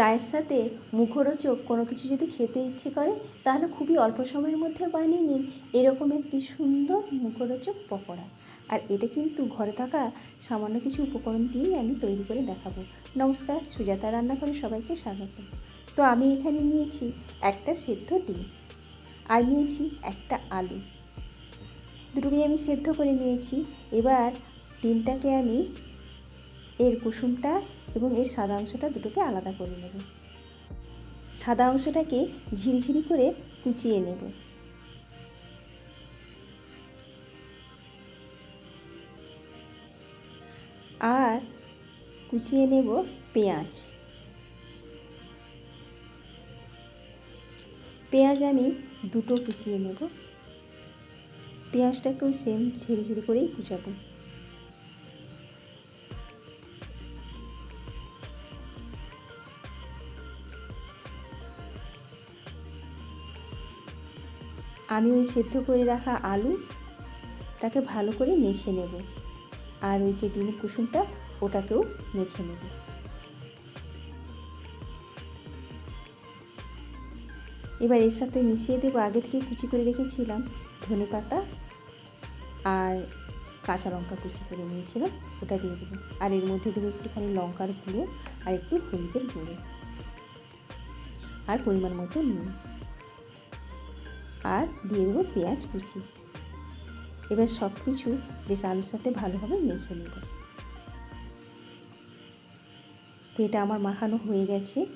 চায়ের সাথে মুখরোচক কোনো কিছু যদি খেতে ইচ্ছে করে, তাহলে খুবই অল্প সময়ের মধ্যে বানিয়ে নিন। এরকম একটি সুন্দর মুখরোচক পকোড়া। আর এটা কিন্তু ঘরে থাকা সামান্য কিছু উপকরণ দিয়েই আমি তৈরি করে দেখাবো। নমস্কার, সুজাতা রান্নাঘরে সবাইকে স্বাগত। তো আমি এখানে নিয়েছি একটা সেদ্ধ ডিম আর নিয়েছি একটা আলু। দুটোকেই আমি সেদ্ধ করে নিয়েছি। এবার ডিমটাকে আমি এর কুসুমটা এবং এর সাদা অংশটা দুটোকে আলাদা করে নেব। সাদা অংশটাকে ঝিরিঝিরি করে কুচিয়ে নেব। আর কুচিয়ে নেব পেঁয়াজ। পেঁয়াজ আমি দুটো কুচিয়ে নেব। পেঁয়াজটাকেও সেম ঝিরি ঝিরি করেই কুচাবো। আমি ওই সেদ্ধ করে রাখা আলুটাকে ভালো করে মেখে নেব। আর ওই যে ডিম কুসুমটা, ওটাকেও মেখে নেব। এবার এর সাথে মিশিয়ে দেবো, আগে থেকে কুচি করে রেখেছিলাম ধনে পাতা আর কাঁচা লঙ্কা কুচি করে নিয়েছিলাম, ওটা দিয়ে দেবো। আর এর মধ্যে দেবো একটুখানি লঙ্কার গুঁড়ো আর একটু হলুদের গুঁড়ো। আর পরিমাণ মতো নুন। আর দিয়ে দেবো পেঁয়াজ কুচি। এবার সব কিছু বেশ আলুর সাথে ভালোভাবে মেখে নেব। তো এটা আমার মাখানো হয়ে গেছে।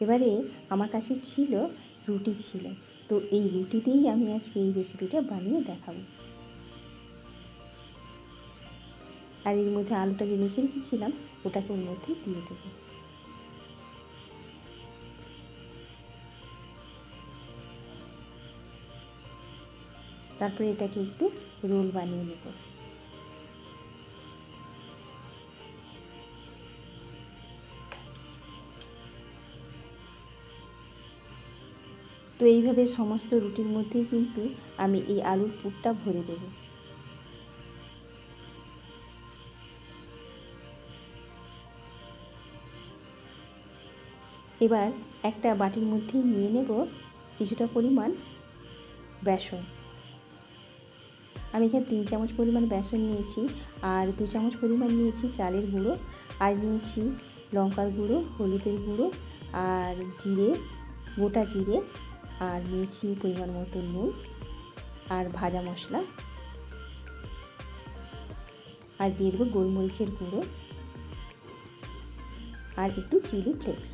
এবারে আমার কাছে ছিল রুটি ছিল। তো এই রুটি দিয়েই আমি আজকে এই রেসিপিটা বানিয়ে দেখাবো। আর এর মধ্যে আলুটা যে মেখে রেখেছিলাম, ওটাকে ওর মধ্যে দিয়ে দেবো। তারপরে এটাকে একটু রোল বানিয়ে নেব। তো এইভাবে সমস্ত রুটির মধ্যেই কিন্তু আমি এই আলুর পুরটা ভরে দেব। এবার একটা বাটির মধ্যেই নিয়ে নেব কিছুটা পরিমাণ বেসন। আমি এখানে তিন চামচ পরিমাণ বেসন নিয়েছি আর দু চামচ পরিমাণ নিয়েছি চালের গুঁড়ো আর নিয়েছি লঙ্কার গুঁড়ো, হলুদের গুঁড়ো আর জিরে, গোটা জিরে আর নিয়েছি পরিমাণ মতো নুন আর ভাজা মশলা আর দিয়ে দেবো গোলমরিচের গুঁড়ো আর একটু চিলি ফ্লেক্স।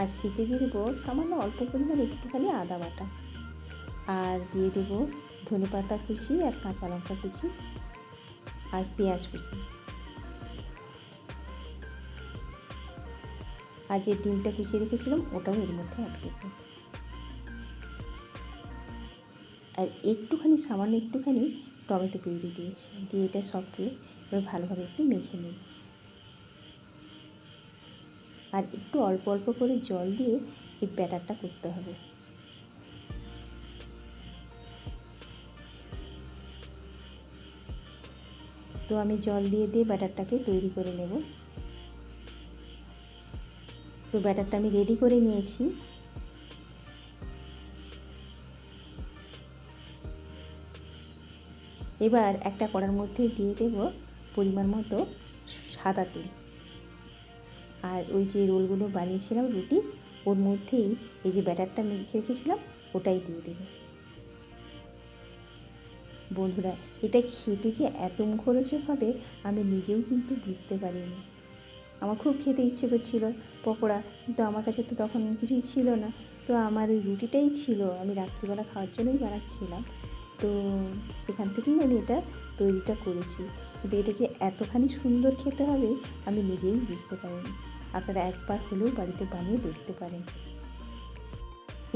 আর শেষে দিয়ে দেবো সামান্য অল্প পরিমাণ একটুখানি আদা বাটা। আর দিয়ে দেব ধনে পাতা কুচি আর কাঁচা লঙ্কা কুচি আর পেঁয়াজ কুচি। আর যে ডিমটা কুচিয়ে রেখেছিলাম, ওটাও এর মধ্যে অ্যাড করব। আর একটুখানি, সামান্য একটুখানি টমেটো পিউরি দিয়েছি। দিয়ে এটা সবকে এবার ভালোভাবে একটু মেখে নেব। আর একটু অল্প অল্প করে জল দিয়ে এই ব্যাটারটা করতে হবে। তো আমি জল দিয়ে দিয়ে ব্যাটারটাকে তৈরি করে নেব। তো ব্যাটারটা আমি রেডি করে নিয়েছি। এবার একটা কড়ার মধ্যে দিয়ে দেব পরিমাণ মতো সাদা তেল। আর ওই যে রোলগুলো বানিয়েছিলাম রুটি, ওর মধ্যেই এই যে ব্যাটারটা মেখে রেখেছিলাম, ওটাই দিয়ে দেবো। বন্ধুরা, এটা খেতে যে এত মুখরোচক হবে আমি নিজেও কিন্তু বুঝতে পারিনি। আমার খুব খেতে ইচ্ছে করছিল পকোড়া, কিন্তু আমার কাছে তো তখন কিছুই ছিল না। তো আমার ওই রুটিটাই ছিল, আমি রাত্রিবেলা খাওয়ার জন্যই বানাচ্ছিলাম। তো সেখান থেকেই আমি এটা তৈরিটা করেছি। কিন্তু এটা যে এতখানি সুন্দর খেতে হবে, আমি নিজেই বুঝতে পারিনি। আপনারা একবার হলেও বাড়িতে বানিয়ে দেখতে পারেন।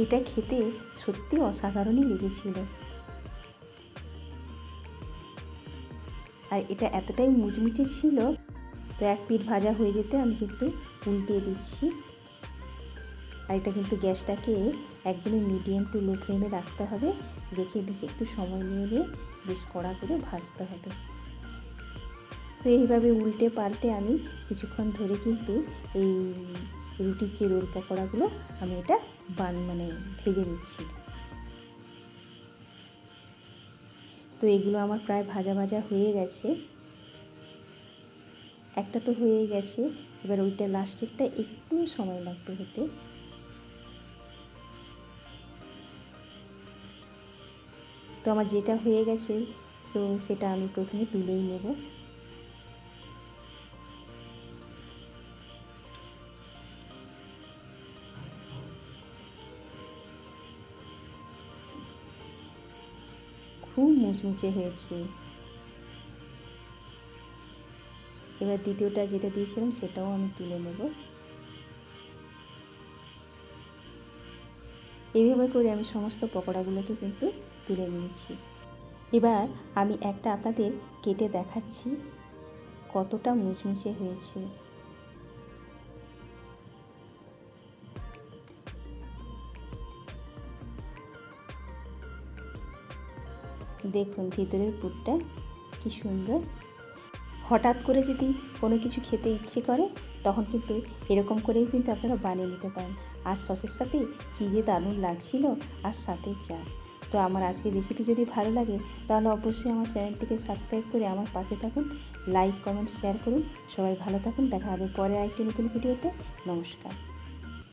এটা খেতে সত্যি অসাধারণই লেগেছিল। আর এটা এতটাই মুচমুচে ছিল, তো এক পিঠ ভাজা হয়ে যেতে আমি কিন্তু উল্টিয়ে দিচ্ছি। আর এটা কিন্তু গ্যাসটাকে একদমই মিডিয়াম টু লো ফ্লেমে রাখতে হবে রেখে বেশ একটু সময় নিয়ে নিয়ে বেশ কড়া করে ভাজতে হবে। তো এইভাবে উল্টে পাল্টে আমি কিছুক্ষণ ধরে কিন্তু এই রুটির যে রোল পকোড়াগুলো, আমি এটা বান মানে ভেজে নিচ্ছি। তো এগুলো আমার প্রায় ভাজা ভাজা হয়ে গেছে। একটা তো হয়ে গেছে। এবার ওইটা লাস্টেরটা একটু সময় লাগবে হতে। তো আমার যেটা হয়ে গেছে সো সেটা আমি প্রথমে তুলেই নেব। খুব মুচমুচে হয়েছে। এবার দ্বিতীয়টা যেটা দিয়েছিলাম সেটাও আমি তুলে নেব। এইভাবে করে আমি সমস্ত পকোড়াগুলোকে কিন্তু তুলে নিয়েছি। এবার আমি একটা আপনাদের কেটে দেখাচ্ছি কতটা মুচমুচে হয়েছে। দেখুন ভিতরের পুরটা কি সুন্দর। হঠাৎ করে যদি কোনো কিছু খেতে ইচ্ছে করে, তখন কিন্তু এরকম করেও কিন্তু আপনারা বানিয়ে নিতে পারেন। আর সসের সাথে কী যে দারুণ লাগছিল, আর সাথে চা। তো আমার আজকের রেসিপি যদি ভালো লাগে, তাহলে অবশ্যই আমার চ্যানেলটিকে সাবস্ক্রাইব করে আমার পাশে থাকুন লাইক কমেন্ট শেয়ার করুন। সবাই ভালো থাকুন, দেখা হবে পরে আরেকটি নতুন ভিডিওতে নমস্কার।